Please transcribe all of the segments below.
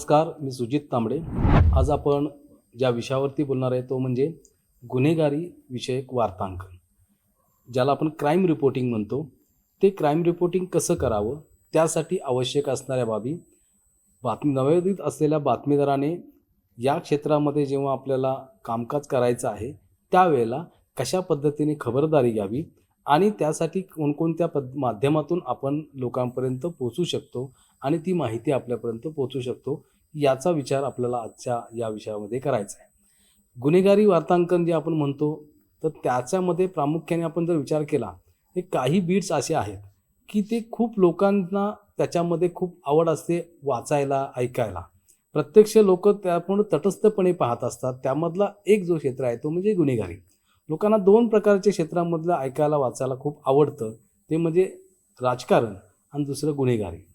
नमस्कार मी सुजित तांबडे. आज आपण ज्या विषयावरती बोलणार आहे तो म्हणजे गुन्हेगारी विषयक वार्तांकन ज्याला आपण क्राईम रिपोर्टिंग म्हणतो. ते क्राईम रिपोर्टिंग कसं करावं? त्यासाठी आवश्यक असणाऱ्या बाबी बातमी नवोदित असलेल्या बातमीदाराने या क्षेत्रामध्ये जेव्हा आपल्याला कामकाज करायचं आहे त्यावेळेला कशा पद्धतीने खबरदारी घ्यावी आणि त्यासाठी कोणकोणत्या पद माध्यमातून आपण लोकांपर्यंत पोचू शकतो आणि ती माहिती आपल्यापर्यंत पोचू शकतो याचा विचार आपल्याला आजच्या या विषयामध्ये करायचा आहे. गुन्हेगारी वार्तांकन जे आपण म्हणतो तर त्याच्यामध्ये प्रामुख्याने आपण जर विचार केला तर काही बीट्स असे आहेत की ते खूप लोकांना त्याच्यामध्ये खूप आवड असते वाचायला ऐकायला. प्रत्यक्ष लोक त्यामुळे तटस्थपणे पाहत असतात. त्यामधला एक जो क्षेत्र आहे तो म्हणजे गुन्हेगारी. लोकांना दोन प्रकारच्या क्षेत्रामधलं ऐकायला वाचायला खूप आवडतं. ते म्हणजे राजकारण आणि दुसरं गुन्हेगारी.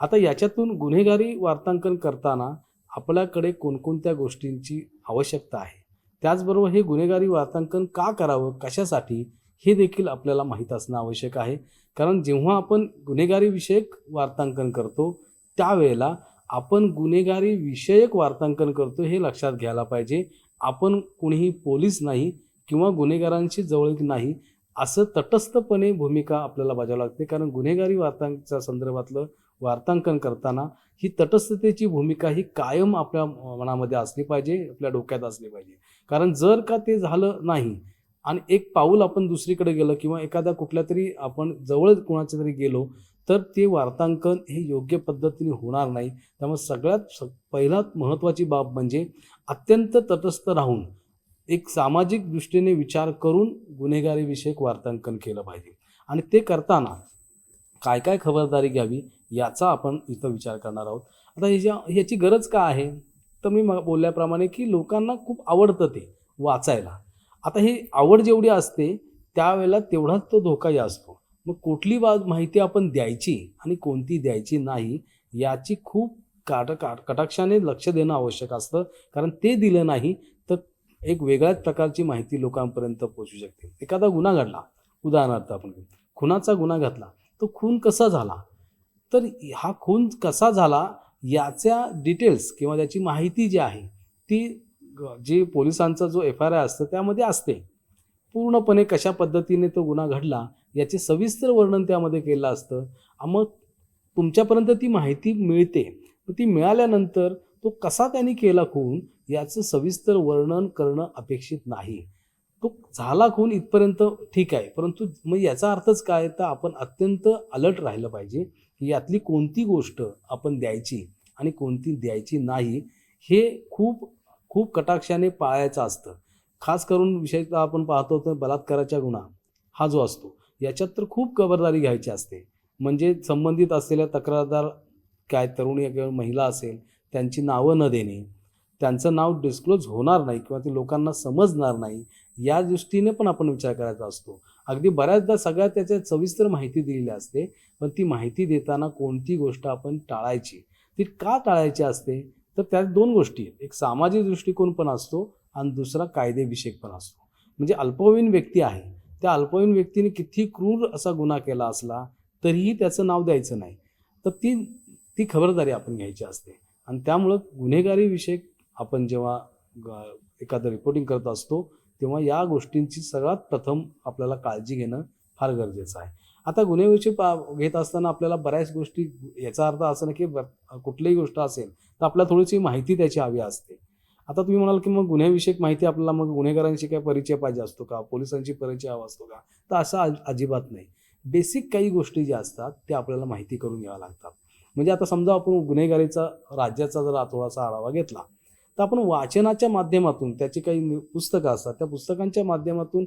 आता याच्यातून गुन्हेगारी वार्तांकन करताना आपल्याकडे कोणकोणत्या गोष्टींची आवश्यकता आहे? त्याचबरोबर हे गुन्हेगारी वार्तांकन का करावं? कशासाठी? हे देखील आपल्याला माहीत असणं आवश्यक आहे. कारण जेव्हा आपण गुन्हेगारी विषयक वार्तांकन करतो त्यावेळेला आपण गुन्हेगारी विषयक वार्तांकन करतो हे लक्षात घ्यायला पाहिजे. आपण कुणीही पोलीस नाही किंवा गुन्हेगारांशी जवळीक नाही असं तटस्थपणे भूमिका आपल्याला बजावं लागते. कारण गुन्हेगारी वार्तांच्या संदर्भातलं वार्तांकन करताना ही तटस्थतेची भूमिका ही कायम आपल्या मनामध्ये असली पाहिजे आपल्या डोक्यात असली पाहिजे. कारण जर का ते झालं नाही आणि एक पाऊल आपण दुसरीकडे गेलं किंवा एखाद्या कुठल्या तरी आपण जवळ कोणाच्या तरी गेलो तर ते वार्तांकन हे योग्य पद्धतीने होणार नाही. त्यामुळे सगळ्यात स पहिल्यात महत्त्वाची बाब म्हणजे अत्यंत तटस्थ राहून एक सामाजिक दृष्टीने विचार करून गुन्हेगारीविषयक वार्तांकन केलं पाहिजे. आणि ते करताना काय काय खबरदारी घ्यावी याचा आपण इथं विचार करणार आहोत. आता ह्याच्या ह्याची गरज का आहे? तर मी बोलल्याप्रमाणे की लोकांना खूप आवडतं ते वाचायला. आता ही आवड जेवढी असते त्यावेळेला तेवढाच तो धोकाही असतो. मग कुठली वा माहिती आपण द्यायची आणि कोणती द्यायची नाही याची खूप काट कटाक्षाने लक्ष देणं आवश्यक असतं. कारण ते दिलं नाही तर एक वेगळ्याच प्रकारची माहिती लोकांपर्यंत पोचू शकते. एखादा गुन्हा घडला. उदाहरणार्थ आपण खुनाचा गुन्हा घातला तो खून कसा झाला? तर हा खून कसा झाला याच्या डिटेल्स किंवा त्याची माहिती जी आहे ती जी पोलिसांचा जो एफ आर आय असतं त्यामध्ये असते. पूर्णपणे कशा पद्धतीने तो गुन्हा घडला याचे सविस्तर वर्णन त्यामध्ये केलं असतं. मग तुमच्यापर्यंत ती माहिती मिळते. ती मिळाल्यानंतर तो कसा त्यांनी केला खून याचं सविस्तर वर्णन करणं अपेक्षित नाही. तो झाला खून इथपर्यंत ठीक आहे परंतु मग याचा अर्थच काय? तर आपण अत्यंत अलर्ट राहिलं पाहिजे. की यातली कोणती गोष्ट आपण द्यायची आणि कोणती द्यायची नाही हे खूप खूप कटाक्षाने पाळायचं असतं. खास करून विषय आपण पाहतो तर बलात्काराचा गुन्हा हा जो असतो याच्यात तर खूप खबरदारी घ्यायची असते. म्हणजे संबंधित असलेल्या तक्रारदार काय तरुणी किंवा महिला असेल त्यांची नावं न देणे त्यांचं नाव डिस्क्लोज होणार नाही किंवा ते लोकांना समजणार नाही या दृष्टीने पण आपण विचार करायचा असतो. अगदी बऱ्याचदा सगळ्या त्याच्यात सविस्तर माहिती दिलेली असते पण ती माहिती देताना कोणती गोष्ट आपण टाळायची? ती का टाळायची असते? तर त्यात दोन गोष्टी आहेत. एक सामाजिक दृष्टिकोन पण असतो आणि दुसरा कायदेविषयक पण असतो. म्हणजे अल्पवयीन व्यक्ती आहे. त्या अल्पवयीन व्यक्तीने किती क्रूर असा गुन्हा केला असला तरीही त्याचं नाव द्यायचं नाही. तर ती ती खबरदारी आपण घ्यायची असते. आणि त्यामुळं गुन्हेगारी विषयक आपण जेव्हा ग- एखादं रिपोर्टिंग करत असतो तेव्हा या गोष्टींची सगळ्यात प्रथम आपल्याला काळजी घेणं फार गरजेचं आहे. आता गुन्हेविषयी पा घेत असताना आपल्याला बऱ्याच गोष्टी याचा अर्थ असं नाही की कुठलीही गोष्ट असेल तर आपल्याला थोडीशी माहिती त्याची हवी असते. आता तुम्ही म्हणाल की मग गुन्ह्याविषयक माहिती आपल्याला मग गुन्हेगारांशी काय परिचय पाहिजे असतो का? पोलिसांची परिचय हवा असतो का? तर असं अजिबात नाही. बेसिक काही गोष्टी ज्या असतात त्या आपल्याला माहिती करून घ्याव्या लागतात. म्हणजे आता समजा आपण गुन्हेगारीचा राज्याचा जर थोडासा आढावा घेतला तर आपण वाचनाच्या माध्यमातून त्याची काही पुस्तकं असतात त्या पुस्तकांच्या माध्यमातून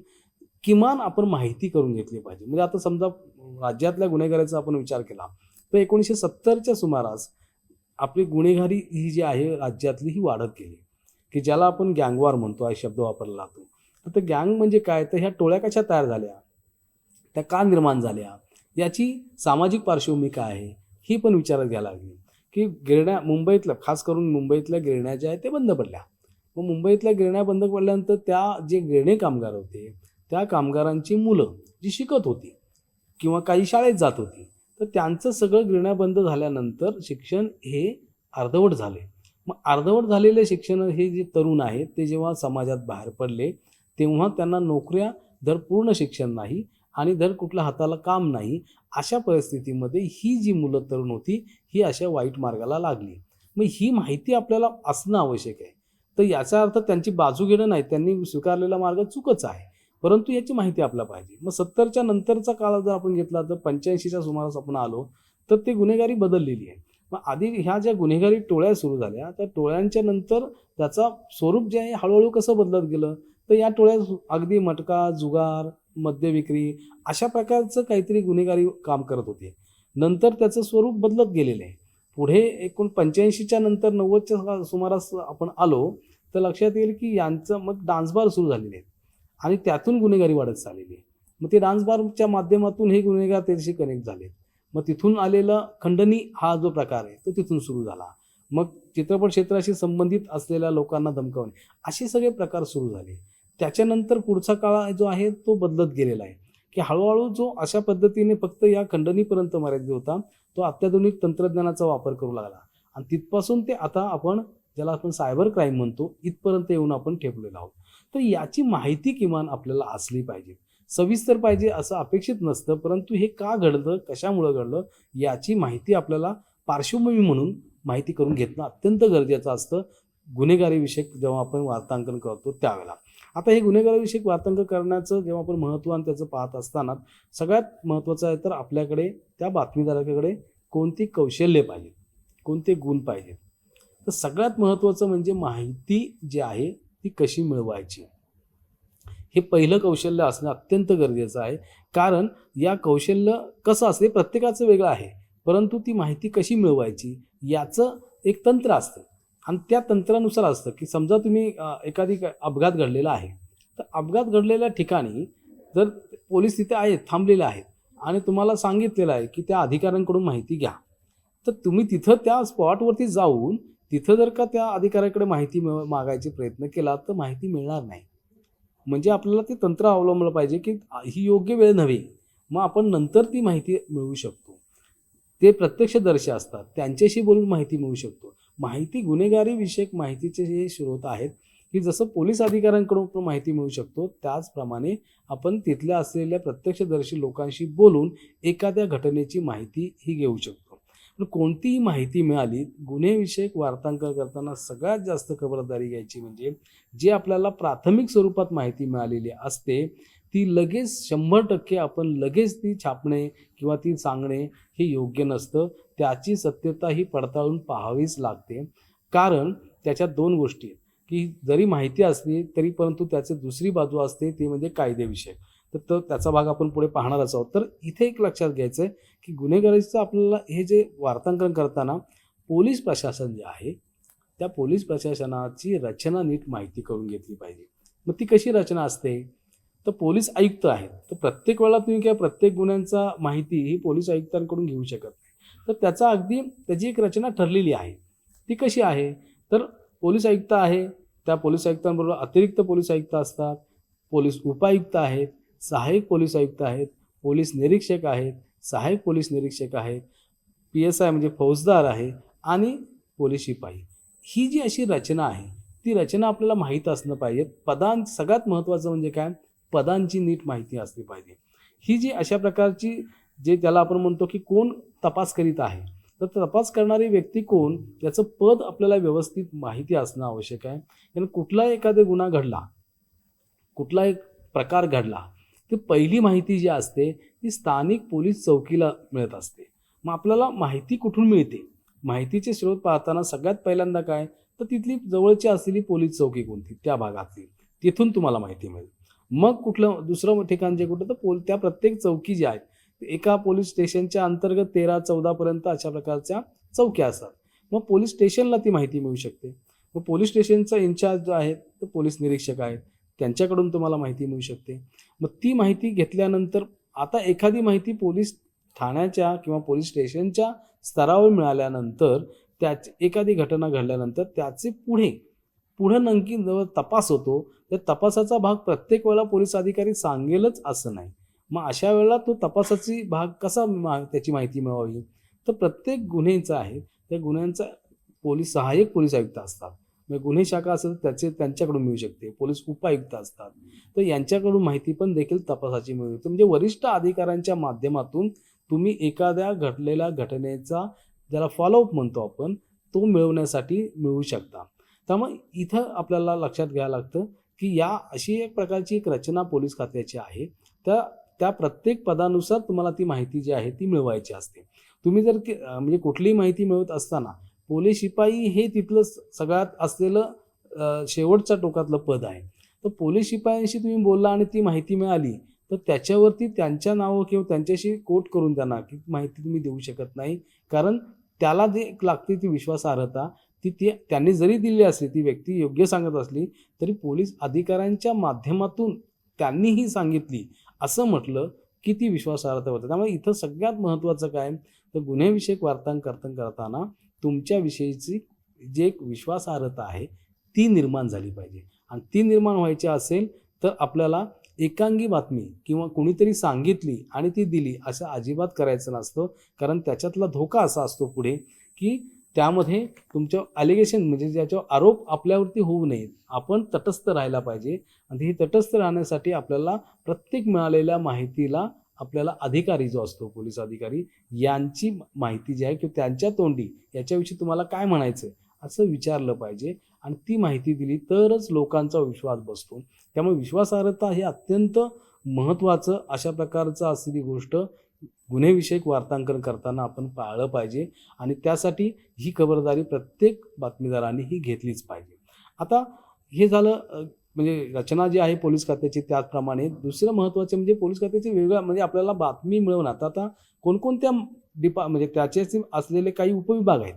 किमान आपण माहिती करून घेतली पाहिजे. म्हणजे आता समजा राज्यातल्या गुन्हेगारीचा आपण विचार केला तर एकोणीसशे सत्तरच्या सुमारास आपली गुन्हेगारी ही जी आहे राज्यातली ही वाढत गेली. की ज्याला आपण गँगवार म्हणतो हा शब्द वापरला जातो. तर ते गँग म्हणजे काय? तर ह्या टोळ्या कशा तयार झाल्या? त्या का निर्माण झाल्या? याची सामाजिक पार्श्वभूमी काय आहे ही पण विचारात घ्यायला लागली की गिरण्या मुंबईतल्या खास करून मुंबईतल्या गिरण्या ज्या आहेत ते बंद पडल्या. मग मुंबईतल्या गिरण्या बंद पडल्यानंतर त्या जे गिरणे कामगार होते त्या कामगारांची मुलं जी शिकत होती किंवा काही शाळेत जात होती तर त्यांचं सगळं गिरण्या बंद झाल्यानंतर शिक्षण हे अर्धवट झाले. मग अर्धवट झालेले शिक्षण हे जे तरुण आहेत ते जेव्हा समाजात बाहेर पडले तेव्हा त्यांना नोकऱ्या दर पूर्ण शिक्षण नाही आणि धर कुठल्या हाताला काम नाही अशा परिस्थितीमध्ये ही जी मुलं तरुण होती ही अशा वाईट मार्गाला लागली. मग ही माहिती आपल्याला असणं आवश्यक आहे. तर याचा अर्थ त्यांची बाजू घेणं नाही त्यांनी स्वीकारलेला मार्ग चुकच आहे. परंतु याची माहिती आपल्याला पाहिजे. मग सत्तरच्या नंतरचा काळ जर आपण घेतला तर पंच्याऐंशीच्या सुमारास आपण आलो तर ते गुन्हेगारी बदललेली आहे. मग आधी ह्या ज्या गुन्हेगारी टोळ्या सुरू झाल्या त्या टोळ्यांच्या नंतर त्याचा स्वरूप जे आहे हळूहळू कसं बदलत गेलं? तर या टोळ्या अगदी मटका जुगार मद्य विक्री अशा प्रकारचं काहीतरी गुन्हेगारी काम करत होते. नंतर त्याचं स्वरूप बदलत गेलेलं आहे. पुढे एकूण पंच्याऐंशीच्या नंतर नव्वदच्या सुमारास आपण आलो तर लक्षात येईल की यांचं मग डान्स बार सुरू झालेले आहेत. आणि त्यातून गुन्हेगारी वाढत चाललेली आहे. मग ते डान्स बारच्या माध्यमातून हे गुन्हेगार त्याच्याशी कनेक्ट झाले मग तिथून आलेला खंडणी हा जो प्रकार आहे तो तिथून सुरू झाला. मग चित्रपट क्षेत्राशी संबंधित असलेल्या लोकांना धमकावणे असे सगळे प्रकार सुरू झाले. त्याच्यानंतर पुढचा काळ जो आहे तो बदलत गेलेला आहे. की हळूहळू जो अशा पद्धतीने फक्त या खंडणीपर्यंत मर्यादित होता तो अत्याधुनिक तंत्रज्ञानाचा वापर करू लागला. आणि तिथपासून ते आता आपण ज्याला आपण सायबर क्राईम म्हणतो इथपर्यंत येऊन आपण ठेपलेलो आहोत. तर याची माहिती किमान आपल्याला असली पाहिजे. सविस्तर पाहिजे असं अपेक्षित नसतं परंतु हे का घडलं कशामुळं घडलं याची माहिती आपल्याला पार्श्वभूमी म्हणून माहिती करून घेतणं अत्यंत गरजेचं असतं. गुन्हेगारीविषयक जेव्हा आपण वार्तांकन करतो त्यावेळेला. आता हे गुन्हेगारीविषयक वार्तांक करण्याचं जेव्हा आपण महत्त्व आणि त्याचं पाहत असताना सगळ्यात महत्त्वाचं आहे तर आपल्याकडे त्या बातमीदाराकडे कोणती कौशल्य पाहिजे कोणते गुण पाहिजेत तर सगळ्यात महत्त्वाचं म्हणजे माहिती जी आहे ती कशी मिळवायची? हे पहिलं कौशल्य असणं अत्यंत गरजेचं आहे. कारण या कौशल्य कसं असते प्रत्येकाचं वेगळं आहे. परंतु ती माहिती कशी मिळवायची याचं एक तंत्र असतं. आणि त्या तंत्रानुसार असतं की समजा तुम्ही एखादी क- अपघात घडलेला आहे तर अपघात घडलेल्या ठिकाणी जर पोलीस तिथे आहेत थांबलेले आहेत आणि तुम्हाला सांगितलेलं आहे की त्या अधिकाऱ्यांकडून माहिती घ्या तर तुम्ही तिथं त्या स्पॉटवरती जाऊन तिथं जर का त्या अधिकाऱ्याकडे माहिती मिळ मागायचे प्रयत्न केला तर माहिती मिळणार नाही. म्हणजे आपल्याला ते तंत्र अवलंबलं पाहिजे की ही योग्य वेळ नव्हे मग आपण नंतर ती माहिती मिळवू शकतो. ते प्रत्यक्षदर्शी असतात त्यांच्याशी बोलून माहिती मिळू शकतो. माहिती गुन्हेगारी विषयक माहितीचे जे स्रोत आहेत की जसं पोलीस अधिकाऱ्यांकडून माहिती मिळू शकतो त्याचप्रमाणे आपण तिथल्या असलेल्या प्रत्यक्षदर्शी लोकांशी बोलून एखाद्या घटनेची माहिती ही घेऊ शकतो. पण कोणतीही माहिती मिळाली गुन्हेविषयक वार्तांकन करताना सगळ्यात जास्त खबरदारी घ्यायची म्हणजे जे आपल्याला प्राथमिक स्वरूपात माहिती मिळालेली असते ती लगेच शंभर टक्के आपण लगेच ती छापणे किंवा ती सांगणे हे योग्य नसतं. त्याची सत्यता ही पडताळून पाहावीच लागते. कारण त्याच्यात दोन गोष्टी आहेत. की जरी माहिती असली तरी परंतु त्याची दुसरी बाजू असते ती म्हणजे कायदेविषयक. तर तो त्याचा भाग आपण पुढे पाहणारच आहोत. तर इथे एक लक्षात घ्यायचं आहे की गुन्हेगारीचं आपल्याला हे जे वार्तांकन करताना पोलीस प्रशासन जे आहे त्या पोलीस प्रशासनाची रचना नीट माहिती करून घेतली पाहिजे. मग ती कशी रचना असते? तर पोलीस आयुक्त आहेत. तर प्रत्येक वेळेला तुम्ही काय प्रत्येक गुन्ह्यांचा माहिती ही पोलीस आयुक्तांकडून घेऊ शकत तर त्याचा अगदी त्याची एक रचना ठरलेली आहे. ती कशी आहे? तर पोलीस आयुक्त आहे. त्या पोलीस आयुक्तांबरोबर अतिरिक्त पोलीस आयुक्त असतात. पोलीस उपायुक्त आहेत. सहाय्यक पोलीस आयुक्त आहेत. पोलीस निरीक्षक आहेत. सहाय्यक पोलीस निरीक्षक आहेत. पी एस आय म्हणजे फौजदार आहे आणि पोलीस शिपाई. ही जी अशी रचना आहे ती रचना आपल्याला माहीत असणं पाहिजे. पदां सगळ्यात महत्त्वाचं म्हणजे काय? पदांची नीट माहिती असली पाहिजे. ही जी अशा प्रकारची जे त्याला आपण म्हणतो की कोण तपास करीत आहे तर तपास करणारी व्यक्ती कोण याचं पद आपल्याला व्यवस्थित माहिती असणं आवश्यक आहे. कारण कुठला एखादा गुन्हा घडला कुठला एक प्रकार घडला ती पहिली माहिती जी असते ती स्थानिक पोलीस चौकीला मिळत असते. मग आपल्याला माहिती कुठून मिळते? माहितीचे स्रोत पाहताना सगळ्यात पहिल्यांदा काय? तर तिथली जवळची असलेली पोलीस चौकी कोणती? त्या भागातली. तिथून तुम्हाला माहिती मिळेल. मग कुठलं दुसरं ठिकाण जे कुठं तर पोल त्या प्रत्येक चौकी ज्या आहेत एका पोलीस स्टेशनच्या अंतर्गत तेरा चौदापर्यंत अशा प्रकारच्या चौक्या असतात. मग पोलीस स्टेशनला ती माहिती मिळू शकते. मग पोलीस स्टेशनचा इन्चार्ज जो आहे तो पोलीस निरीक्षक आहेत त्यांच्याकडून तुम्हाला माहिती मिळू शकते. मग ती माहिती घेतल्यानंतर आता एखादी माहिती पोलीस ठाण्याच्या किंवा पोलीस स्टेशनच्या स्तरावर मिळाल्यानंतर त्याच एखादी घटना घडल्यानंतर त्याचे पुढे पुढं नक्की जवळ तपास होतो तर तपासाचा भाग प्रत्येक वेळेला पोलीस अधिकारी सांगेलच असं नाही. मग अशा वेळेला तो तपासाची भाग कसा मा त्याची माहिती मिळवावी? तर प्रत्येक गुन्ह्यांचा आहे. त्या गुन्ह्यांचा पोलीस सहाय्यक पोलीस आयुक्त असतात. म्हणजे गुन्हे शाखा असेल त्याचे त्यांच्याकडून मिळू शकते. पोलीस उपायुक्त असतात. तर यांच्याकडून माहिती पण देखील तपासाची मिळू शकते. म्हणजे वरिष्ठ अधिकाऱ्यांच्या माध्यमातून तुम्ही एखाद्या घडलेल्या घटनेचा ज्याला फॉलोअप म्हणतो आपण तो मिळवण्यासाठी मिळवू शकता. त्यामुळे इथं आपल्याला लक्षात घ्यावं लागतं की या अशी एक प्रकारची एक रचना पोलीस खात्याची आहे. त्या त्या प्रत्येक पदानुसार तुम्हाला ती माहिती जी आहे ती मिळवायची असते. तुम्ही जर म्हणजे कुठलीही माहिती मिळवत असताना पोलीस शिपाई हे तिथलं सगळ्यात असलेलं शेवटच्या टोकातलं पद आहे. तर पोलीस शिपायांशी तुम्ही बोलला आणि ती माहिती मिळाली तर त्याच्यावरती त्यांच्या नावं किंवा त्यांच्याशी कोट करून त्यांना की माहिती तुम्ही देऊ शकत नाही. कारण त्याला जे लागते ती विश्वासार्हता ती ती त्यांनी जरी दिली असली ती व्यक्ती योग्य सांगत असली तरी पोलीस अधिकाऱ्यांच्या माध्यमातून त्यांनीही सांगितली असं म्हटलं की ती विश्वासार्हता होते. त्यामुळे इथं सगळ्यात महत्त्वाचं काय? तर गुन्हेविषयक वार्तांकर्तन करताना तुमच्याविषयीची जे एक विश्वासार्हता आहे ती निर्माण झाली पाहिजे. आणि ती निर्माण व्हायची असेल तर आपल्याला एकांगी बातमी किंवा कोणीतरी सांगितली आणि ती दिली असं अजिबात करायचं नसतं. कारण त्याच्यातला धोका असा असतो पुढे की त्यामध्ये तुमच्या ॲलिगेशन म्हणजे ज्याच्यावर आरोप आपल्यावरती होऊ नयेत. आपण तटस्थ राहायला पाहिजे. आणि ही तटस्थ राहण्यासाठी आपल्याला प्रत्येक मिळालेल्या माहितीला आपल्याला अधिकारी जो असतो पोलीस अधिकारी यांची माहिती जी आहे किंवा त्यांच्या तोंडी याच्याविषयी तुम्हाला काय म्हणायचं असं विचारलं पाहिजे. आणि ती माहिती दिली तरच लोकांचा विश्वास बसतो. त्यामुळे विश्वासार्हता हे अत्यंत महत्त्वाचं अशा प्रकारचं असलेली गोष्ट गुन्हेविषयक वार्तांकन करताना आपण पाळलं पाहिजे आणि त्यासाठी ही खबरदारी प्रत्येक बातमीदारांनी ही घेतलीच पाहिजे. आता हे झालं म्हणजे रचना जी आहे पोलीस खात्याची त्याचप्रमाणे दुसरं महत्त्वाचं म्हणजे पोलीस खात्याचे वेगळ्या म्हणजे आपल्याला बातमी मिळवण्यात आता कोणकोणत्या डिपा म्हणजे त्याचे असलेले काही उपविभाग आहेत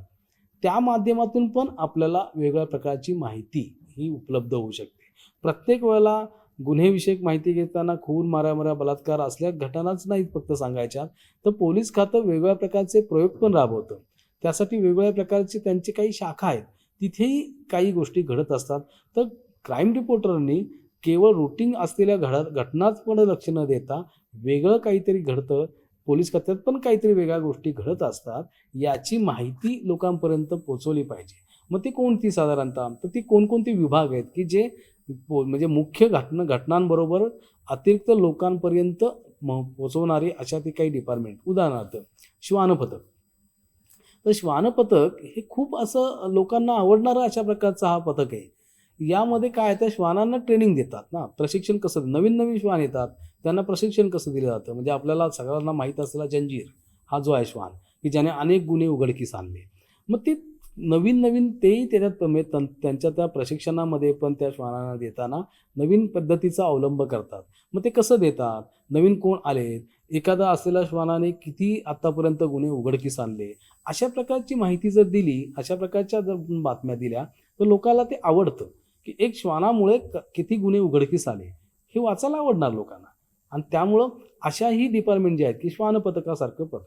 त्या माध्यमातून पण आपल्याला वेगळ्या प्रकारची माहिती ही उपलब्ध होऊ शकते. प्रत्येक वेळेला गुन्हेविषयक माहिती घेताना खून मारामाऱ्या बलात्कार असल्या घटनाच नाहीत फक्त सांगायच्या. तर पोलीस खातं वेगवेगळ्या प्रकारचे प्रयोग पण राबवतं. त्यासाठी वेगवेगळ्या प्रकारचे त्यांचे काही शाखा आहेत. तिथेही काही गोष्टी घडत असतात. तर क्राईम रिपोर्टरनी केवळ रुटीन असलेल्या घड घटनाच पण लक्ष न देता वेगळं काहीतरी घडतं. पोलीस खात्यात पण काहीतरी वेगळ्या गोष्टी घडत असतात. याची माहिती लोकांपर्यंत पोचवली पाहिजे. मग ती कोणती साधारणतः? तर ती कोणकोणते विभाग आहेत की जे म्हणजे मुख्य घटना घटनांबरोबर अतिरिक्त लोकांपर्यंत पोचवणारी अशा ते काही डिपार्टमेंट उदाहरणार्थ श्वानपथक. तर श्वानपथक हे खूप असं लोकांना आवडणारं अशा प्रकारचा हा पथक आहे. यामध्ये काय त्या श्वानांना ट्रेनिंग देतात ना. प्रशिक्षण कसं नवीन नवीन श्वान येतात. त्यांना प्रशिक्षण कसं दिलं जातं. म्हणजे आपल्याला सगळ्यांना माहीत असलेला जंजीर हा जो आहे श्वान की ज्याने अनेक गुन्हे उघडकीस आणले. मग ते नवीन नवीन तेही त्याच्यात म्हणजे त्यांच्या त्या प्रशिक्षणामध्ये पण त्या श्वानांना देताना नवीन पद्धतीचा अवलंब करतात. मग ते कसं देतात? नवीन कोण आलेत एखादा असलेल्या श्वानाने किती आत्तापर्यंत गुन्हे उघडकीस आणले? अशा प्रकारची माहिती जर दिली अशा प्रकारच्या जर बातम्या दिल्या तर लोकांना ते आवडतं की एक श्वानामुळे क- किती गुन्हे उघडकीस आले? हे वाचायला आवडणार लोकांना. आणि त्यामुळं अशाही डिपार्टमेंट जे आहेत की श्वान पथकासारखं पथक.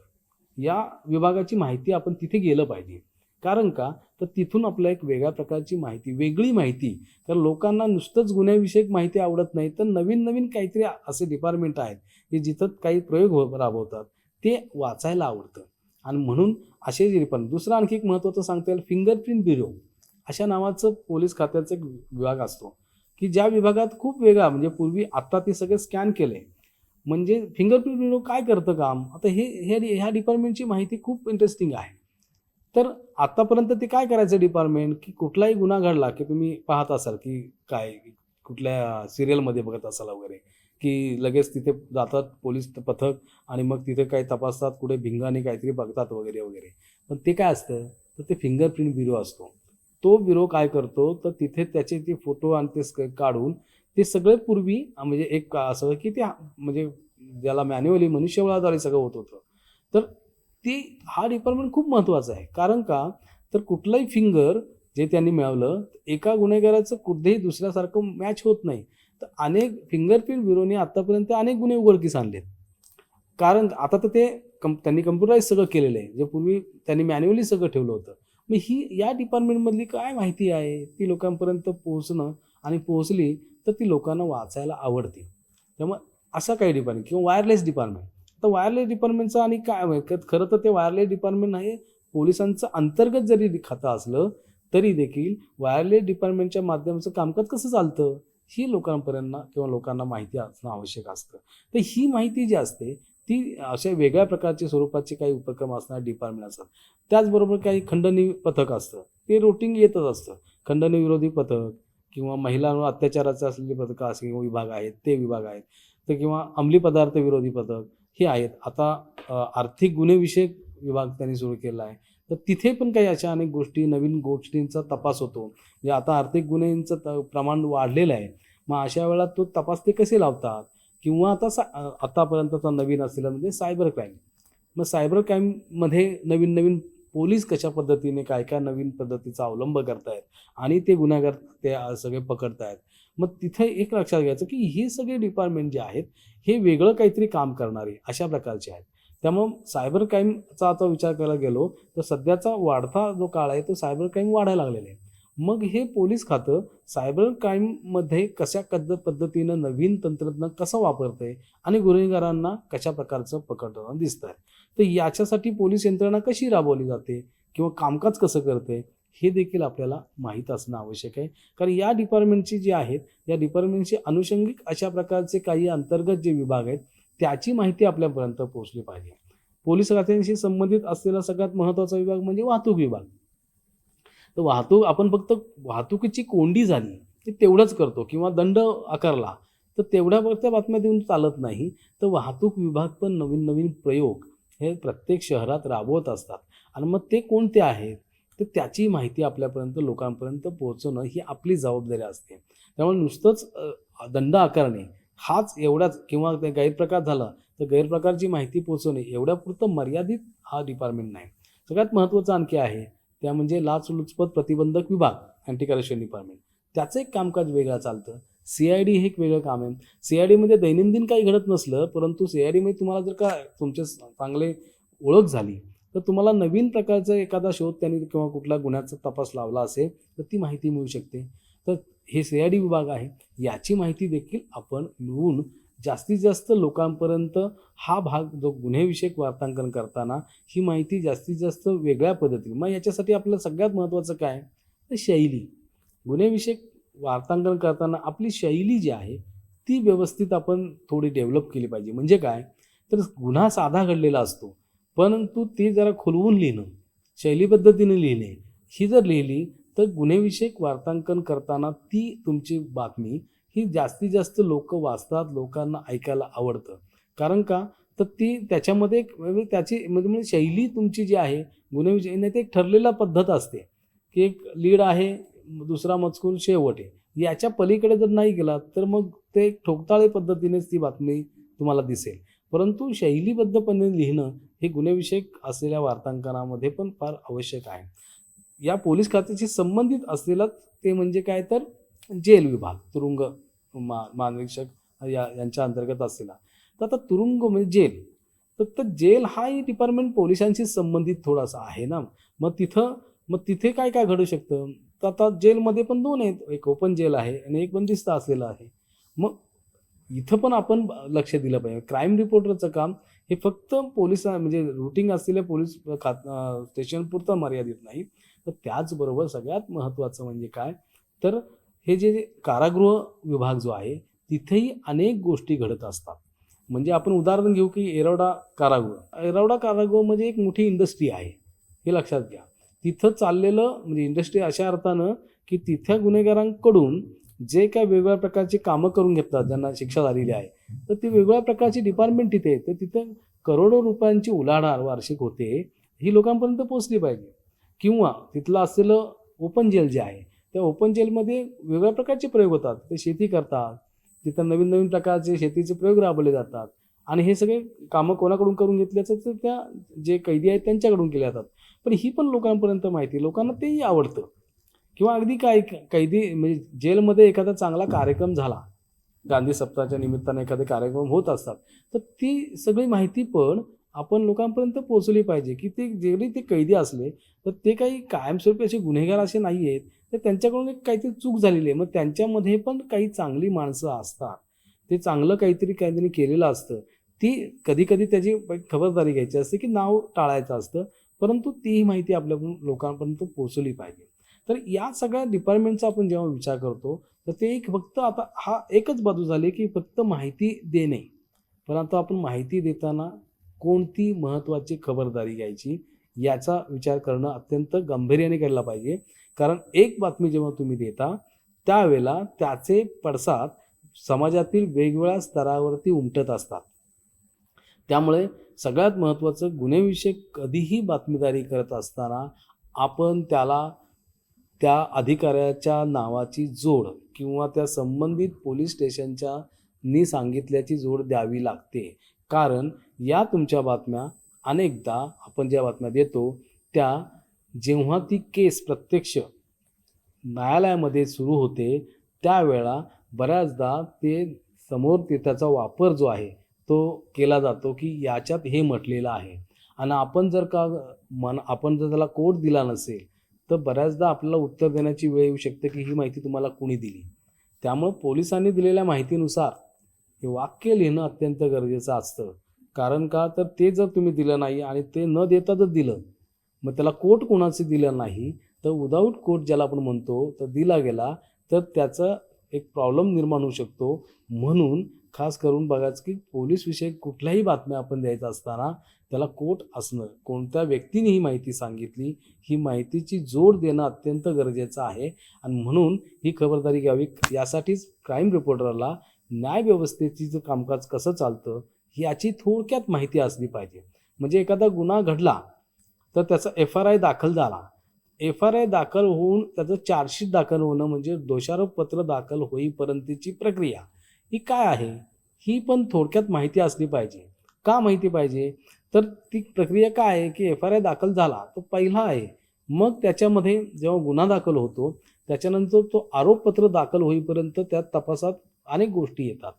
या विभागाची माहिती आपण तिथे गेलं पाहिजे. कारण का? तर तिथून आपल्याला एक वेगळ्या प्रकारची माहिती वेगळी माहिती. तर लोकांना नुसतंच गुन्ह्याविषयक माहिती आवडत नाही तर नवीन नवीन काहीतरी असे डिपार्टमेंट आहेत की जिथं काही प्रयोग हो राबवतात ते वाचायला आवडतं. आणि म्हणून असे जे डिपार्टमेंट दुसरं आणखी एक महत्त्वाचं सांगता येईल फिंगरप्रिंट ब्युरो अशा नावाचं पोलीस खात्याचं एक विभाग असतो की ज्या विभागात खूप वेगळा म्हणजे पूर्वी आत्ता ते सगळे स्कॅन केले. म्हणजे फिंगरप्रिंट ब्युरो काय करतं काम? आता हे हे ह्या डिपार्टमेंटची माहिती खूप इंटरेस्टिंग आहे. तर आतापर्यंत ते काय करायचं डिपार्टमेंट की कुठलाही गुन्हा घडला की तुम्ही पाहत असाल की काय कुठल्या सिरियलमध्ये बघत असाल वगैरे की लगेच तिथे जातात पोलीस पथक आणि मग तिथे काही तपासतात कुठे भिंगाने काहीतरी बघतात वगैरे वगैरे. पण ते काय असतं? तर ते फिंगरप्रिंट ब्युरो असतो. तो ब्युरो काय करतो? तर तिथे त्याचे ते फोटो आणि ते काढून ते सगळे पूर्वी म्हणजे एक असं की ते म्हणजे ज्याला मॅन्युअली मनुष्यबळाद्वारे सगळं होत होतं. तर ती हा डिपार्टमेंट खूप महत्त्वाचा आहे. कारण का? तर कुठलंही फिंगर जे त्यांनी मिळवलं एका गुन्हेगाराचं कुठेही दुसऱ्यासारखं मॅच होत नाही. तर अनेक फिंगरप्रिंट ब्युरोने आत्तापर्यंत अनेक गुन्हे उघडकीस आणलेत. कारण आता तर ते कं त्यांनी कम्प्युटराईज सगळं केलेलं आहे. जे पूर्वी त्यांनी मॅन्युअली सगळं ठेवलं होतं. मग ही या डिपार्टमेंटमधली काय माहिती आहे? ती लोकांपर्यंत पोहोचणं आणि पोहोचली तर ती लोकांना वाचायला आवडते. त्यामुळे असा काही डिपार्टमेंट किंवा वायरलेस डिपार्टमेंट तर वायरलेस डिपार्टमेंटचं आणि काय खरं तर ते वायरलेस डिपार्टमेंट नाही पोलिसांचं अंतर्गत जरी खातं असलं तरी देखील वायरलेस डिपार्टमेंटच्या माध्यमाचं कामकाज कसं चालतं? ही लोकांपर्यंत किंवा लोकांना माहिती असणं आवश्यक असतं. तर ही माहिती जी असते ती अशा वेगळ्या प्रकारचे स्वरूपाचे काही उपक्रम असणारे डिपार्टमेंट असतात. त्याचबरोबर काही खंडणी पथक असतं ते रोटिंग येतच असतं. खंडणी विरोधी पथक किंवा महिलांवर अत्याचाराचे असलेले पथकं असे किंवा विभाग आहेत ते विभाग आहेत. तर किंवा अंमली पदार्थ विरोधी पथक हे आहेत. आता आर्थिक गुन्हेविषयक विभाग त्यांनी सुरू केला आहे. तर तिथे पण काही अशा अनेक गोष्टी नवीन गोष्टींचा तपास होतो. म्हणजे आता आर्थिक गुन्ह्यांचं प्रमाण वाढलेलं आहे. मग अशा वेळा तो तपास ते कसे लावतात? किंवा आता सा आतापर्यंतचा नवीन असलेला म्हणजे सायबर क्राईम. मग सायबर क्राईममध्ये नवीन नवीन पोलीस कशा पद्धतीने काय काय नवीन पद्धतीचा अवलंब करतायत? आणि ते गुन्हेगार ते सगळे पकडतायत. मग तिथे एक लक्षात घ्यायचं की हे सगळे डिपार्टमेंट जे आहेत हे वेगळं काहीतरी काम करणारे अशा प्रकारचे आहेत. त्यामुळं सायबर क्राईमचा आता विचार करायला गेलो तर सध्याचा वाढता जो काळ आहे तो सायबर क्राईम वाढायला लागलेला आहे. मग हे पोलीस खातं सायबर क्राईममध्ये कशा कद पद्धतीनं नवीन तंत्रज्ञान कसं वापरतंय आणि गुन्हेगारांना कशा प्रकारचं पकडताना दिसत आहे तर याच्यासाठी पोलीस यंत्रणा कशी राबवली जाते? किंवा कामकाज कसं करते हे देखील आपल्याला माहीत असणं आवश्यक आहे. कारण या डिपार्टमेंटची जी आहेत या डिपार्टमेंटची अनुषंगिक अशा प्रकारचे काही अंतर्गत जे विभाग आहेत त्याची माहिती आपल्यापर्यंत पोहोचली पाहिजे. पोलीस खात्यांशी संबंधित असलेला सगळ्यात महत्त्वाचा विभाग म्हणजे वाहतूक विभाग. तर वाहतूक आपण फक्त वाहतुकीची कोंडी झाली की तेवढंच करतो किंवा दंड आकारला तर तेवढ्या बातम्या देऊन चालत नाही. तर वाहतूक विभाग पण नवीन नवीन प्रयोग हे प्रत्येक शहरात राबवत असतात. आणि मग ते कोणते आहेत? तर त्याची माहिती आपल्यापर्यंत लोकांपर्यंत पोहोचवणं ही आपली जबाबदारी असते. त्यामुळे नुसतंच दंड आकारणे हाच एवढाच किंवा गैरप्रकार झाला तर गैरप्रकारची माहिती पोहोचवणे एवढ्यापुरतं मर्यादित हा डिपार्टमेंट नाही. सगळ्यात महत्त्वाचं आणखी आहे त्या म्हणजे लाचलुचपत प्रतिबंधक विभाग अँटी करप्शन डिपार्टमेंट त्याचं एक कामकाज वेगळं चालतं. सी आय डी हे एक वेगळं काम आहे. सी आय डीमध्ये दैनंदिन काही घडत नसलं परंतु सी आय डीमध्ये तुम्हाला जर का तुमचे चांगले ओळख झाली तर तुम्हाला नवीन प्रकारचा एखादा शोध त्यांनी किंवा कुठला गुन्ह्याचा तपास लावला असेल तर ती माहिती मिळू शकते. तर हे सी आय डी विभाग आहे. याची माहिती देखील आपण मिळून जास्तीत जास्त लोकांपर्यंत हा भाग जो गुन्हेविषयक वार्तांकन करताना ही माहिती जास्तीत जास्त वेगळ्या पद्धतीने. मग याच्यासाठी आपल्याला सगळ्यात महत्त्वाचं काय? तर शैली. गुन्हेविषयक वार्तांकन करताना आपली शैली जी आहे ती व्यवस्थित आपण थोडी डेव्हलप केली पाहिजे. म्हणजे काय? तर गुन्हा साधा घडलेला असतो. परंतु ते जरा खुलवून लिहिणं शैली पद्धतीने लिहिणे ही जर लिहिली तर गुन्हेविषयक वार्तांकन करताना ती तुमची बातमी ही जास्तीत जास्त लोक वाचतात लोकांना ऐकायला आवडतं. कारण का? तर ती त्याच्यामध्ये एक म्हणजे त्याची म्हणजे म्हणजे शैली तुमची जी आहे गुन्हेविषयी नाही ते एक ठरलेला पद्धत असते. की एक लीड आहे दुसरा मजकूर शेवट. आहे याच्या पलीकडे जर नाही गेला तर मग ते ठोकताळे पद्धतीनेच ती बातमी तुम्हाला दिसेल. परंतु शैलीबद्धपणे लिहिणं हे गुन्हेविषयक असलेल्या वार्तांकनामध्ये पण फार आवश्यक आहे. या पोलीस खात्याशी संबंधित असलेला ते म्हणजे काय तर जेल विभाग तुरुंग मा महानिरीक्षक या यांच्या अंतर्गत असलेला. तर आता तुरुंग म्हणजे जेल. तर जेल हा डिपार्टमेंट पोलिसांशी संबंधित थोडासा आहे ना. मग तिथं मग तिथे काय काय घडू शकतं? तर आता जेलमध्ये पण दोन आहेत. एक ओपन जेल आहे आणि एक बंदिस्त असलेलं आहे. मग इथं पण आपण लक्ष दिलं पाहिजे. क्राईम रिपोर्टरचं काम हे फक्त पोलीस म्हणजे रुटीन असलेल्या पोलीस खात स्टेशनपुरतं मर्यादित नाही. तर त्याचबरोबर सगळ्यात महत्त्वाचं म्हणजे काय? तर हे जे कारागृह विभाग जो आहे तिथेही अनेक गोष्टी घडत असतात. म्हणजे आपण उदाहरण घेऊ की एरवडा कारागृह. एरवडा कारागृह म्हणजे एक मोठी इंडस्ट्री आहे. हे लक्षात घ्या. तिथं चाललेलं म्हणजे इंडस्ट्री अशा अर्थानं की तिथ्या गुन्हेगारांकडून जे काय वेगवेगळ्या प्रकारची कामं करून घेतात ज्यांना शिक्षा झालेली आहे तर ती वेगवेगळ्या प्रकारची डिपार्टमेंट तिथे तर तिथे करोडो रुपयांची उलाढाल वार्षिक होते. ही लोकांपर्यंत पोचली पाहिजे. किंवा तिथलं असलेलं ओपन जेल जे आहे त्या ओपन जेलमध्ये वेगवेगळ्या प्रकारचे प्रयोग होतात. ते शेती करतात. तिथं नवीन नवीन प्रकारचे शेतीचे प्रयोग राबवले जातात. आणि हे सगळे कामं कोणाकडून करून घेतल्याचं तर त्या जे कैदी आहेत त्यांच्याकडून केले जातात. पण ही पण लोकांपर्यंत माहिती लोकांना तेही आवडतं. किंवा अगदी काय कैदी म्हणजे जेलमध्ये एखादा चांगला कार्यक्रम झाला गांधी सप्ताहाच्या निमित्ताने एखादे कार्यक्रम होत असतात तर ती सगळी माहिती पण आपण लोकांपर्यंत पोहोचली पाहिजे की ते जेवढे ते कैदी असले तर ते काही कायमस्वरूपी असे गुन्हेगार असे नाही आहेत तर त्यांच्याकडून एक काहीतरी चूक झालेली आहे. मग त्यांच्यामध्ये पण काही चांगली माणसं असतात ते चांगलं काहीतरी काहीतरी केलेलं असतं ती कधी कधी त्याची खबरदारी घ्यायची असते की नाव टाळायचं असतं परंतु तीही माहिती आपल्याकडून लोकांपर्यंत पोहोचवली पाहिजे. तर या सगळ्या डिपार्टमेंटचा आपण जेव्हा विचार करतो तर ते एक फक्त आता हा एकच बाजू झाली की फक्त माहिती देणे. परंतु आपण माहिती देताना कोणती महत्त्वाची खबरदारी घ्यायची याचा विचार करणं अत्यंत गांभीर्याने केला पाहिजे. कारण एक बातमी जेव्हा तुम्ही देता त्यावेळेला त्याचे पडसाद समाजातील वेगवेगळ्या स्तरावरती उमटत असतात. त्यामुळे सगळ्यात महत्त्वाचं गुन्हेविषयक कधीही बातमीदारी करत असताना आपण त्याला त्या अधिकाऱ्याच्या नावाची जोड किंवा त्या संबंधित पोलीस स्टेशनच्या नी सांगितल्याची जोड द्यावी लागते. कारण या तुमच्या बातम्या अनेकदा आपण ज्या बातम्या देतो त्या जेव्हा ती केस प्रत्यक्ष न्यायालयामध्ये सुरू होते त्यावेळा बऱ्याचदा ते समोर ते त्याचा वापर जो आहे तो केला जातो की याच्यात हे म्हटलेलं आहे. आणि आपण जर का मन आपण जर त्याला कोट दिला नसेल तर बऱ्याचदा आपल्याला उत्तर देण्याची वेळ येऊ शकते की ही माहिती तुम्हाला कुणी दिली. त्यामुळं पोलिसांनी दिलेल्या माहितीनुसार हे वाक्य लिहिणं अत्यंत गरजेचं असतं. कारण का? तर ते जर तुम्ही दिलं नाही आणि ते न देता जर दिलं मग त्याला कोट कोणाचे दिलं नाही तर विदाऊट कोट ज्याला आपण म्हणतो तर दिला गेला तर त्याचा एक प्रॉब्लेम निर्माण होऊ शकतो. म्हणून खास करून बघायचं की पोलीसविषयक कुठल्याही बातम्या आपण द्यायच्या असताना त्याला कोट असणं कोणत्या व्यक्तीने ही माहिती सांगितली ही माहितीची जोड देणं अत्यंत गरजेचं आहे. आणि म्हणून ही खबरदारी घ्यावी. यासाठीच क्राईम रिपोर्टरला न्यायव्यवस्थेचं कामकाज कसं चालतं याची थोडक्यात माहिती असली पाहिजे. म्हणजे एखादा गुन्हा घडला तर त्याचा एफ आर आय दाखल झाला. एफ आर आय दाखल होऊन त्याचं चार्जशीट दाखल होणं म्हणजे दोषारोपपत्र दाखल होईपर्यंतची प्रक्रिया ही काय आहे? ही पण थोडक्यात माहिती असली पाहिजे. का माहिती पाहिजे? तर ती प्रक्रिया काय आहे की एफ आर आय दाखल झाला तो पहिला आहे. मग त्याच्यामध्ये जेव्हा गुन्हा दाखल होतो त्याच्यानंतर तो आरोपपत्र दाखल होईपर्यंत त्या तपासात अनेक गोष्टी येतात.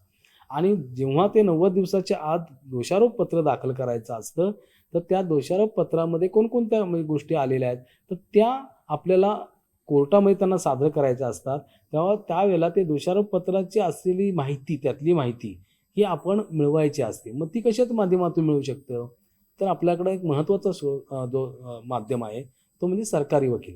आणि जेव्हा ते नव्वद दिवसाच्या आत दोषारोपपत्र दाखल करायचं असतं तर त्या दोषारोप पत्रामध्ये कोणकोणत्या म्हणजे गोष्टी आलेल्या आहेत तर त्या आपल्याला कोर्टामध्ये त्यांना सादर करायच्या असतात. तेव्हा त्यावेळेला ते दोषारोप पत्राची असलेली माहिती त्यातली माहिती ही आपण मिळवायची असते. मग ती कशाच माध्यमातून मिळू शकतं? तर आपल्याकडं एक महत्त्वाचा शो जो माध्यम आहे तो म्हणजे सरकारी वकील.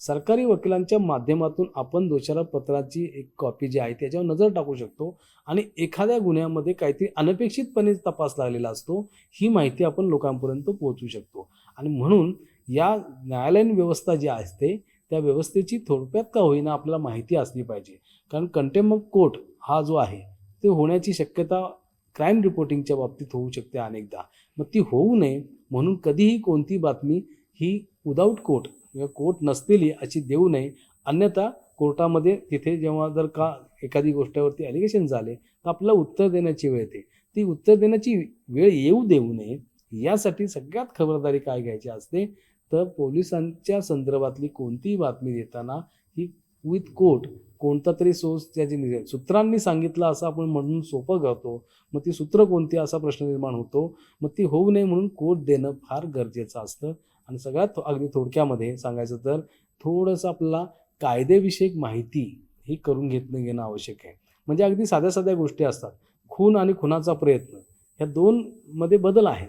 सरकारी वकिलांच्या माध्यमातून आपण दोषारोप पत्राची एक कॉपी जी आहे त्याच्यावर नजर टाकू शकतो आणि एखाद्या गुन्ह्यामध्ये काहीतरी अनपेक्षितपणे तपास लागलेला असतो ही माहिती आपण लोकांपर्यंत पोहोचू शकतो. आणि म्हणून या न्यायालयीन व्यवस्था जी असते त्या व्यवस्थेची थोडक्यात का होईना आपल्याला माहिती असली पाहिजे. कारण कंटेम ऑफ कोर्ट हा जो आहे ते होण्याची शक्यता क्राईम रिपोर्टिंगच्या बाबतीत होऊ शकते अनेकदा. मग ती होऊ नये म्हणून कधीही कोणती बातमी ही विदाऊट कोर्ट किंवा कोर्ट नसलेली अशी देऊ नये. अन्यथा कोर्टामध्ये तिथे जेव्हा जर का एखादी गोष्टीवरती ॲलिगेशन झाले तर आपल्याला उत्तर देण्याची वेळ येते. ती उत्तर देण्याची वेळ येऊ देऊ नये यासाठी सगळ्यात खबरदारी काय घ्यायची असते तर पोलिसांच्या संदर्भातली कोणतीही बातमी देताना ही विथ कोर्ट कोणता तरी सोर्स त्याची निघेल. सूत्रांनी सांगितलं असं आपण म्हणून सोपं करतो मग ती सूत्र कोणती असा प्रश्न निर्माण होतो. मग ती होऊ नये म्हणून कोट देणं फार गरजेचं असतं. आणि सगळ्यात अगदी थोडक्यामध्ये सांगायचं तर थोडंसं आपल्याला कायदेविषयक माहिती ही करून घेतणं घेणं आवश्यक आहे. म्हणजे अगदी साध्या साध्या गोष्टी असतात. खून आणि खुनाचा प्रयत्न. ह्या दोनमध्ये बदल आहे.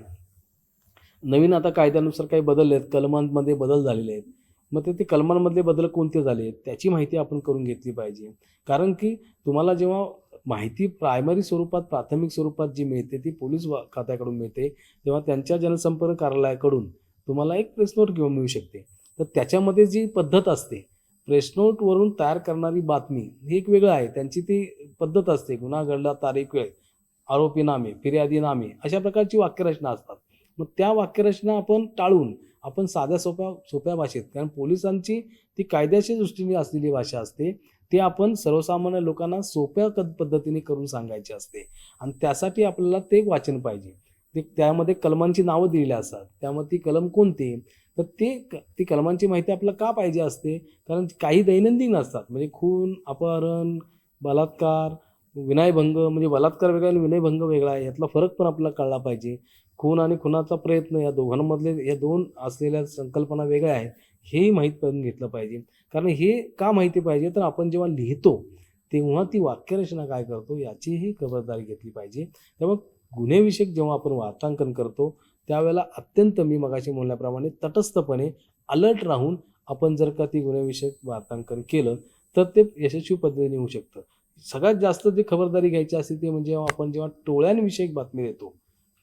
नवीन आता कायद्यानुसार काही बदलले आहेत कलमांमध्ये बदल झालेले आहेत. मग ते ते कलमांमधले बदल कोणते झाले? त्याची माहिती आपण करून घेतली पाहिजे. कारण की तुम्हाला जेव्हा माहिती प्रायमरी स्वरूपात प्राथमिक स्वरूपात जी मिळते ती पोलीस वा- खात्याकडून मिळते तेव्हा त्यांच्या जनसंपर्क कार्यालयाकडून तुम्हाला एक प्रेस नोट घेऊन मिळू शकते. तर त्याच्यामध्ये जी पद्धत असते प्रेस नोटवरून तयार करणारी बातमी ही एक वेगळं आहे. त्यांची ती पद्धत असते. गुन्हा घडला तारीख वेळ आरोपी नामे फिर्यादी नामे अशा प्रकारची वाक्यरचना असतात. मग त्या वाक्यरचना आपण टाळून आपण साध्या सोप्या सोप्या भाषेत कारण पोलिसांची ती कायद्याच्या दृष्टीने असलेली भाषा असते ते आपण सर्वसामान्य लोकांना सोप्या कद पद्धतीने करून सांगायची असते. आणि त्यासाठी आपल्याला ते वाचन पाहिजे. ते त्यामध्ये कलमांची नावं दिलेली असतात. त्यामध्ये ती कलम कोणती? तर ते क- ती कलमांची माहिती आपल्याला का पाहिजे असते? कारण काही दैनंदिन असतात. म्हणजे खून अपहरण बलात्कार विनयभंग म्हणजे बलात्कार वेगळा आणि विनयभंग वेगळा आहे. यातला फरक पण आपल्याला कळला पाहिजे. खून आणि खुनाचा प्रयत्न या दोघांमधले या दोन असलेल्या संकल्पना वेगळ्या आहेत हेही माहीत करून घेतलं पाहिजे. कारण हे का माहिती पाहिजे? तर आपण जेव्हा लिहितो तेव्हा ती वाक्यरचना काय करतो याचीही खबरदारी घेतली पाहिजे. त्यामुळे गुन्हेविषयक जेव्हा आपण वार्तांकन करतो त्यावेळेला अत्यंत मी मगाशी म्हणल्याप्रमाणे तटस्थपणे अलर्ट राहून आपण जर का ती गुन्हेविषयक वार्तांकन केलं तर ते यशस्वी पद्धतीने होऊ शकतं. सगळ्यात जास्त जी खबरदारी घ्यायची असते ते म्हणजे आपण जेव्हा टोळ्यांविषयक बातमी देतो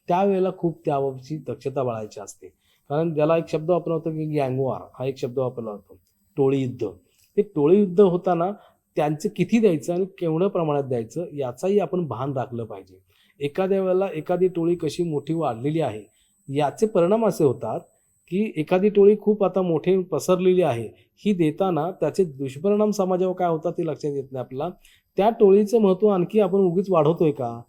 त्यावेळेला खूप त्याबाबतची दक्षता बाळायची असते. कारण ज्याला एक शब्द वापरला होता की गँगवार हा एक शब्द वापरला होता. टोळी युद्ध. ते टोळी युद्ध होताना त्यांचं किती द्यायचं आणि केवढ्या प्रमाणात द्यायचं याचाही आपण भान राखलं पाहिजे. एखाद्या वेळेला एखादी टोळी कशी मोठी वाढलेली आहे याचे परिणाम असे होतात की एखादी टोळी खूप आता मोठी पसरलेली आहे ही देताना त्याचे दुष्परिणाम समाजावर काय होतात ते लक्षात येत नाही आपल्याला. त्या टोळीचं महत्त्व आणखी आपण उगीच वाढवतोय का?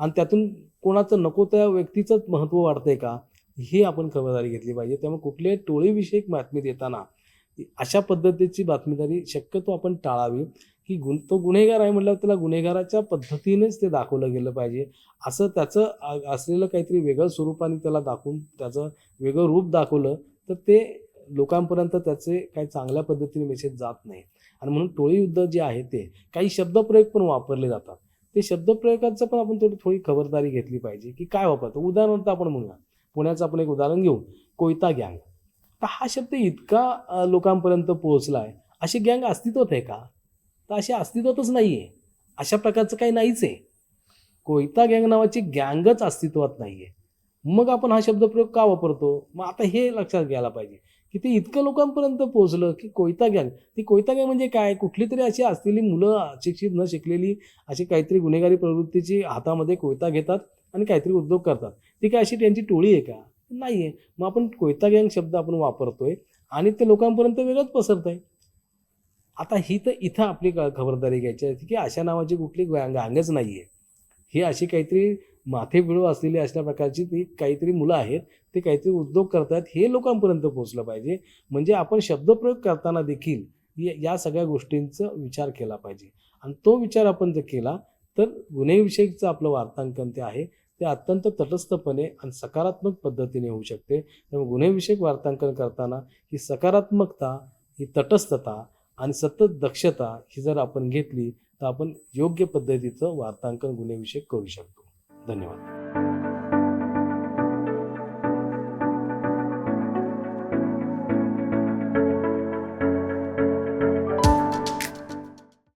आणि त्यातून कोणाचं नको त्या व्यक्तीचंच महत्त्व वाढतंय का? ही आपण खबरदारी घेतली पाहिजे. त्यामुळे कुठल्याही टोळीविषयक बातमी देताना अशा पद्धतीची बातमीदारी शक्यतो आपण टाळावी. की गुन तो गुन्हेगार आहे म्हटल्यावर त्याला गुन्हेगाराच्या पद्धतीनेच ते दाखवलं गेलं पाहिजे. असं त्याचं असलेलं काहीतरी वेगळं स्वरूपाने त्याला दाखवून त्याचं वेगळं रूप दाखवलं तर ते लोकांपर्यंत त्याचे काही चांगल्या पद्धतीने मेसेज जात नाही. आणि म्हणून टोळी युद्ध जे आहे ते काही शब्दप्रयोग पण वापरले जातात. ते शब्दप्रयोगाचं पण आपण थोडी थोडी खबरदारी घेतली पाहिजे की काय वापरतो उदाहरणार्थ आपण म्हणूया. पुण्याचं आपण एक उदाहरण घेऊ. कोयता गँग. तर हा शब्द इतका लोकांपर्यंत पोहोचला आहे अशी गँग अस्तित्वात आहे का? तर अशी अस्तित्वातच नाही आहे अशा प्रकारचं काही नाहीच आहे. कोयता गँग नावाची गँगच अस्तित्वात नाही आहे मग आपण हा शब्दप्रयोग का वापरतो? मग आता हे लक्षात घ्यायला पाहिजे. की ते इतकं लोकांपर्यंत पोहोचलं की कोयता गँग. ती कोयता गँग म्हणजे काय? कुठली तरी अशी असलेली मुलं अशिक्षित न शिकलेली अशी काहीतरी गुन्हेगारी प्रवृत्तीची हातामध्ये कोयता घेतात आणि काहीतरी उद्योग करतात. ती काय अशी त्यांची टोळी आहे का? नाही आहे मग आपण कोयता गँग शब्द आपण वापरतोय आणि ते लोकांपर्यंत वेगळंच पसरत आहे आता ही तर इथं आपली खबरदारी घ्यायची आहे की अशा नावाची कुठली गांगच नाही आहे ही अशी काहीतरी माथे पिळू असलेली अशा प्रकारची ती काहीतरी मुलं आहेत. ते काहीतरी उद्योग करतात हे लोकांपर्यंत पोहोचलं पाहिजे. म्हणजे आपण शब्दप्रयोग करताना देखील या- या सगळ्या गोष्टींचा विचार केला पाहिजे. आणि तो विचार आपण जर केला तर गुन्हेविषयीचं आपलं वार्तांकन ते आहे ते अत्यंत तटस्थपणे आणि सकारात्मक पद्धतीने होऊ शकते. त्यामुळे गुन्हेविषयक वार्तांकन करताना ही सकारात्मकता ही तटस्थता आणि सतत दक्षता ही जर आपण घेतली तर आपण योग्य पद्धतीचं वार्तांकन गुन्हेविषयक करू शकतो. धन्यवाद.